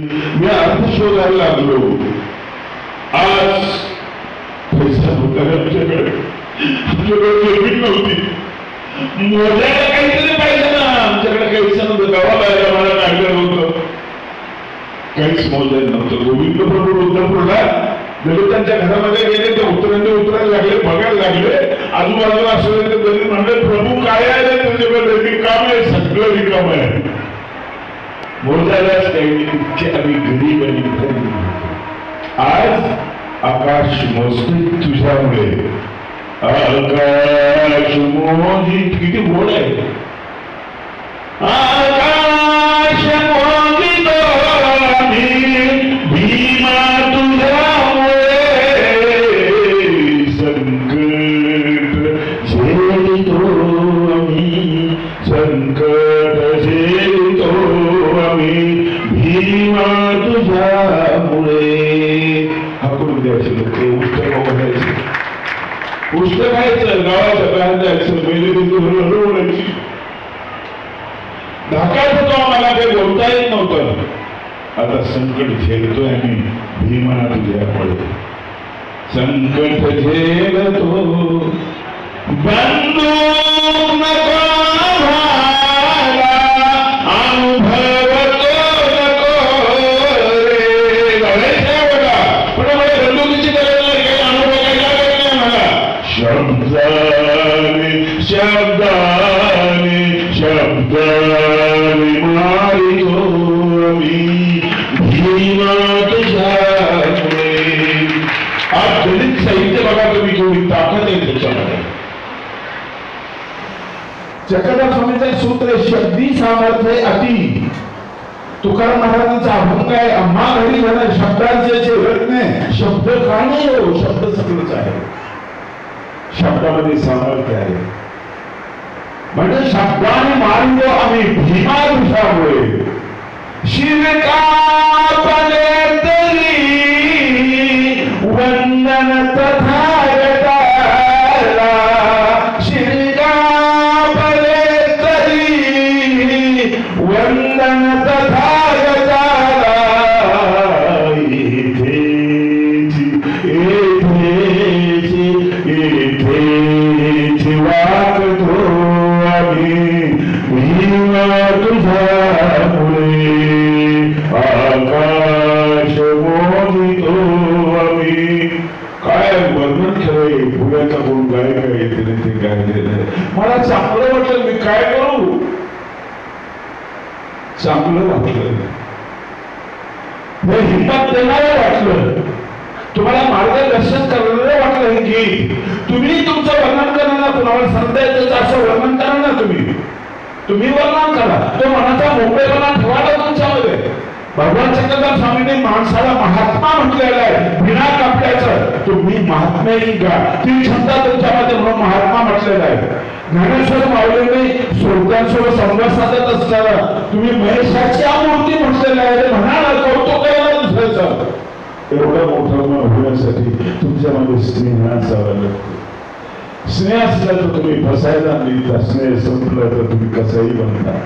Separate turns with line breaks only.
मी अर्थ शोधायला लागलो. आज पैसा होता आमच्याकडे. आमच्याकडे जमीन नव्हती. मोजायला काहीतरी पाहिजे ना. आमच्याकडे काहीच नव्हतं. गावाला मला काढलं होतं. काहीच मोजायला नव्हतं. गोविंद प्रभू रुद्रपूरला दलितांच्या घरामध्ये गेले ते उतरंडे उतरायला लागले बघायला लागले. आजूबाजूला असलेले ते दलित म्हणले प्रभू काय आहे? त्यांच्याकडे काम आहे सगळं रिकाम आहे. मोजायलाच त्यांनी नाही, इतके आम्ही गरीब आणि आज आकाश मोजते तुझ्यामुळे. आकाश मोजित किती मोड आहे. आकाश मोजित भीमा तुझ्यामुळे. संकट झेलितो आम्ही संकट भीमा तुझ्यामुळे. हाकून द्यायचे लोक ते पुस्तक बघायचे पुस्तक खायचं गावाच्या बाहेर जायचं पहिले बिंदू हळूहळू धाकायचं तो आम्हाला काही बोलता येत नव्हतं. आता संकट झेलतोय आम्ही भीमा तुझ्यामुळे संकट झेलतो बंधू शब्दाने शब्दाने मारितो मी. भीमा तुझ्यामुळे आज दलित साहित्य बघा तुम्ही केवढी ताकद आहे त्याच्यामध्ये.
जगन्नाथ स्वामींचं सूत्र शब्दी सामर्थ्य अति. तुकाराम महाराजांचा अभंग आहे अम्मा घरी म्हणा शब्दांचे जे रत्न शब्द का नाही हो? शब्द सगळंच आहे.
शब्दामध्ये सामर्थ्य आहे.
म्हणजे शब्दाने मारलो आम्ही भीमा तुझ्यामुळे शिरकापले तरी वंदन तथागताला. शिरकापले तरी वंदन तथागताला.
येथेच काय करू? चांगलं वाटलं.
हिंमत देणारं वाटलं. तुम्हाला मार्गदर्शन करणारं वाटलं हे गीत. तुम्ही तुमचं वर्णन करा ना कुणाला सांगता येतं असं वर्णन करा ना तुम्ही. तुम्ही वर्णन करा. तो मनाचा मोकळेपणा ठेवा तुमच्यामध्ये. भगवान चंद्रकांत स्वामीने माणसाला महात्मा म्हटलेला आहे. विना कापल्याचं तुम्ही महात्मा येईल ती क्षमता तुमच्यामध्ये म्हणून महात्मा म्हटलेला आहे. ज्ञानेश्वर माऊलींनी श्रोत्यांसोबत संवाद साधत असताना तुम्ही महेशाच्या मूर्ती म्हटलेल्या आहे. म्हणाला कौतुक करायला दुसऱ्याचं.
एवढा मोठा होण्यासाठी तुमच्यामध्ये स्नेह असावा लागतो स्नेह असला तर तुम्ही फसायला नाही स्नेह संपला तर तुम्ही कसाही बनता.